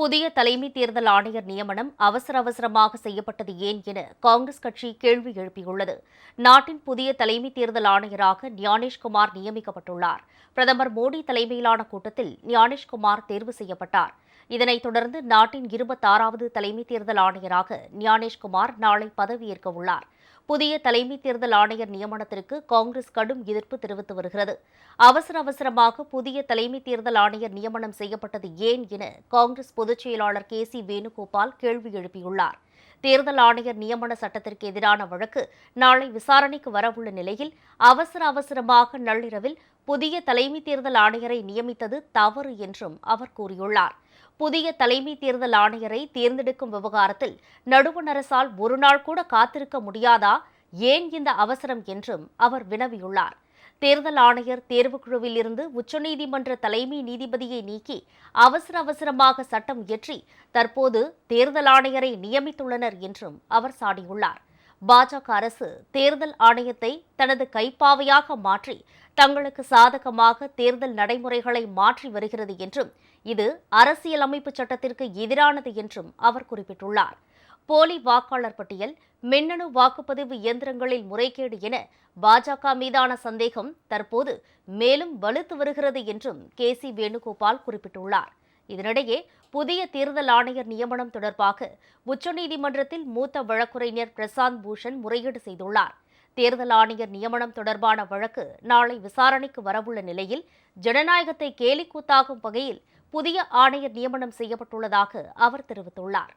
புதிய தலைமை தேர்தல் ஆணையர் நியமனம் அவசர அவசரமாக செய்யப்பட்டது ஏன் என காங்கிரஸ் கட்சி கேள்வி எழுப்பியுள்ளது. நாட்டின் புதிய தலைமை தேர்தல் ஆணையராக ஞானேஷ்குமார் நியமிக்கப்பட்டுள்ளார். பிரதமர் மோடி தலைமையிலான கூட்டத்தில் ஞானேஷ்குமார் தேர்வு செய்யப்பட்டார். இதனைத் தொடர்ந்து நாட்டின் இருபத்தாறாவது தலைமை தேர்தல் ஆணையராக ஞானேஷ்குமார் நாளை பதவியேற்க உள்ளார். புதிய தலைமை தேர்தல் ஆணையர் நியமனத்திற்கு காங்கிரஸ் கடும் எதிர்ப்பு தெரிவித்து வருகிறது. அவசர அவசரமாக புதிய தலைமை தேர்தல் ஆணையர் நியமனம் செய்யப்பட்டது ஏன் என காங்கிரஸ் பொதுச் செயலாளர் கே. சி. வேணுகோபால் கேள்வி எழுப்பியுள்ளார். தேர்தல் ஆணையர் நியமன சட்டத்திற்கு எதிரான வழக்கு நாளை விசாரணைக்கு வரவுள்ள நிலையில் அவசர அவசரமாக நள்ளிரவில் புதிய தலைமை தேர்தல் ஆணையரை நியமித்தது தவறு என்றும் அவர் கூறியுள்ளார். புதிய தலைமை தேர்தல் ஆணையரை தேர்ந்தெடுக்கும் விவகாரத்தில் நடுவண் அரசால் ஒரு நாள் கூட காத்திருக்க முடியாதா? ஏன் இந்த அவசரம் என்றும் அவர் வினவியுள்ளார். தேர்தல் ஆணையர் தேர்வுக்குழுவில் இருந்து உச்சநீதிமன்ற தலைமை நீதிபதியை நீக்கி அவசர அவசரமாக சட்டம் இயற்றி தற்போது தேர்தல் ஆணையரை நியமித்துள்ளனர் என்றும் அவர் சாடியுள்ளார். பாஜக அரசு தேர்தல் ஆணையத்தை தனது கைப்பாவையாக மாற்றி தங்களுக்கு சாதகமாக தேர்தல் நடைமுறைகளை மாற்றி வருகிறது என்றும் இது அரசியலமைப்பு சட்டத்திற்கு எதிரானது என்றும் அவர் குறிப்பிட்டுள்ளார். போலி வாக்காளர் பட்டியல் மின்னணு வாக்குப்பதிவு இயந்திரங்களில் முறைகேடு என பாஜக மீதான சந்தேகம் தற்போது மேலும் வலுத்து வருகிறது என்றும் கே சி வேணுகோபால் குறிப்பிட்டுள்ளார். இதனிடையே புதிய தேர்தல் ஆணையர் நியமனம் தொடர்பாக உச்சநீதிமன்றத்தில் மூத்த வழக்குரைஞர் பிரசாந்த் பூஷன் முறையீடு செய்துள்ளார். தேர்தல் ஆணையர் நியமனம் தொடர்பான வழக்கு நாளை விசாரணைக்கு வரவுள்ள நிலையில் ஜனநாயகத்தை கேலிக்கூத்தாகும் வகையில் புதிய ஆணையர் நியமனம் செய்யப்பட்டுள்ளதாக அவர் தெரிவித்துள்ளார்.